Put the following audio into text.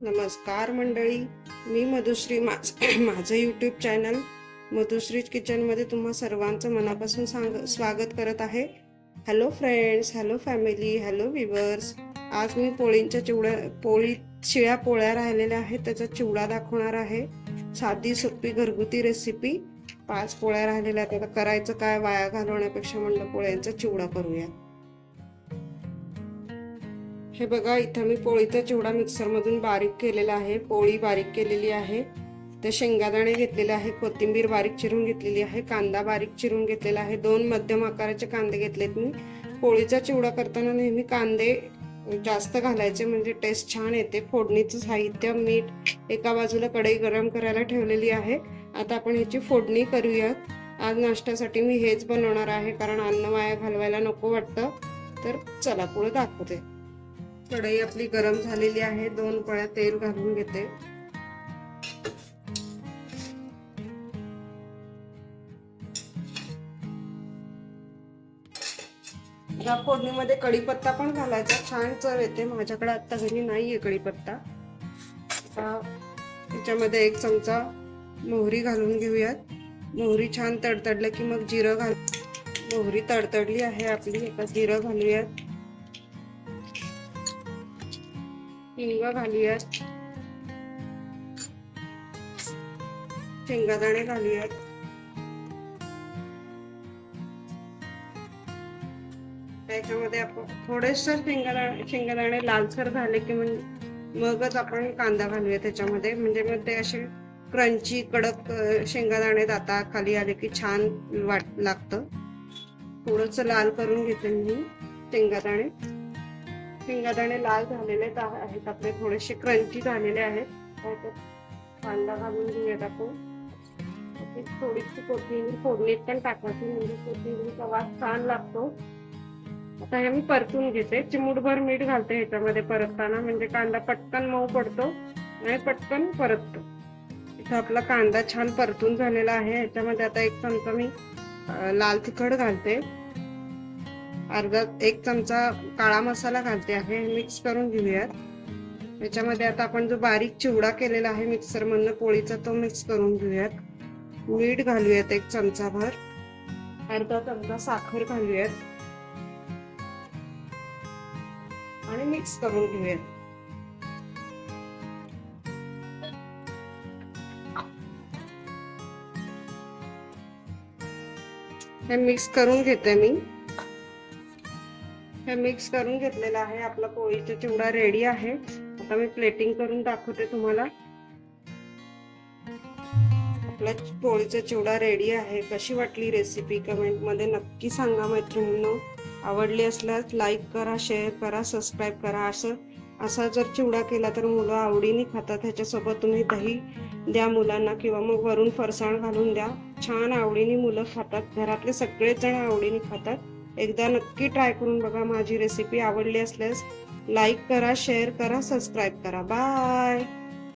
नमस्कार मंडळी मी मधुश्री माझ माझं यूट्यूब चॅनल मधुश्री किचनमध्ये तुम्हा सर्वांचं मनापासून सांग स्वागत करत आहे. Hello friends hello family hello viewers आज मी पोळींच्या चिवड्या पोळी शिळ्या पोळ्या राहिलेल्या आहेत त्याचा चिवडा दाखवणार आहे. साधी सोपी घरगुती रेसिपी पाच पोळ्या राहिलेल्या आहेत. आता करायचं काय? वाया घालवण्यापेक्षा म्हणलं पोळ्यांचा चिवडा करूया. हे बघा इथं मी पोळीचा चिवडा मिक्सरमधून बारीक केलेला आहे. पोळी बारीक केलेली आहे. तर शेंगादाणे घेतलेले आहे कोथिंबीर बारीक चिरून घेतलेली आहे कांदा बारीक चिरून घेतलेला आहे. दोन मध्यम आकाराचे कांदे घेतलेत मी. पोळीचा चिवडा करताना नेहमी कांदे जास्त घालायचे म्हणजे टेस्ट छान येते. फोडणीचं साहित्य मीठ एका बाजूला कढई गरम करायला ठेवलेली आहे. आता आपण ह्याची फोडणी करूयात. आज नाश्त्यासाठी मी हेच बनवणार आहे कारण अन्न वाया घालवायला नको वाटतं. तर चला पुढे दाखवते. कढई आपली गरम झालेली आहे. दोन पळ्या तेल घालून घेते. या फोडणीमध्ये कढीपत्ता पण घालायचा. छान चव येते. माझ्याकडे आता घरी नाहीये कढीपत्ता. त्याच्यामध्ये एक चमचा मोहरी घालून घेऊयात. मोहरी छान तडतडलं की मग जिरं घाल मोहरी तडतडली आहे आपली. एका जिरं घालूयात. हिंग घालूयात. शेंगादाणे घालूयात. त्याच्यामध्ये आपण थोडेसे शेंगादाणे शेंगादाणे लालसर झाले की म्हणजे मगच आपण कांदा घालूया त्याच्यामध्ये. म्हणजे मग ते असे क्रंची कडक शेंगादाणे दाता खाली आले की छान वाट लागतं. थोडस लाल करून घेते मी शेंगादाणे शेंगादाणे लाल झालेले आहेत आपले थोडेसे क्रंची झालेले आहेत. कांदा घालून घेऊयात आपण. थोडीशी कोथिंबीर फोडणीत पण टाकायची म्हणजे कोथिंबीरचा वास छान लागतो. आता हे मी परतून घेते. चिमूटभर मीठ घालते ह्याच्यामध्ये परतताना म्हणजे कांदा पटकन मऊ पडतो आणि पटकन परततो. इथं आपला कांदा छान परतून झालेला आहे. ह्याच्यामध्ये आता एक चमचा मी लाल तिखट घालते. अर्धा एक चमचा काळा मसाला घालते आहे मिक्स करून घेऊयात. याच्यामध्ये आता आपण जो बारीक चिवडा केलेला आहे मिक्सर मधनं पोळीचा तो मिक्स करून घेऊयात. मीठ घालूयात एक चमचा भर अर्धा चमचा साखर घालूयात. आणि मिक्स करून घेऊयात. हे मिक्स करून घेते मी. हे मिक्स करून घेतलेलं आहे. आपला पोळीचा चिवडा रेडी आहे. आता मी प्लेटिंग करून दाखवते तुम्हाला. आपला पोळीचा चिवडा रेडी आहे. कशी वाटली रेसिपी कमेंटमध्ये नक्की सांगा मैत्रिणींनो. आवडली असल्यास लाईक करा शेअर करा सबस्क्राईब करा. असं असा जर चिवडा केला तर मुलं आवडीने खातात. ह्याच्यासोबत तुम्ही दही द्या मुलांना किंवा मग वरून फरसाण घालून द्या. छान आवडीने मुलं खातात. घरातले सगळेच जण आवडीने खातात. एकदा नक्की ट्राय करून बघा माझी रेसिपी आवडली असल्यास लाईक करा शेअर करा सबस्क्राईब करा. बाय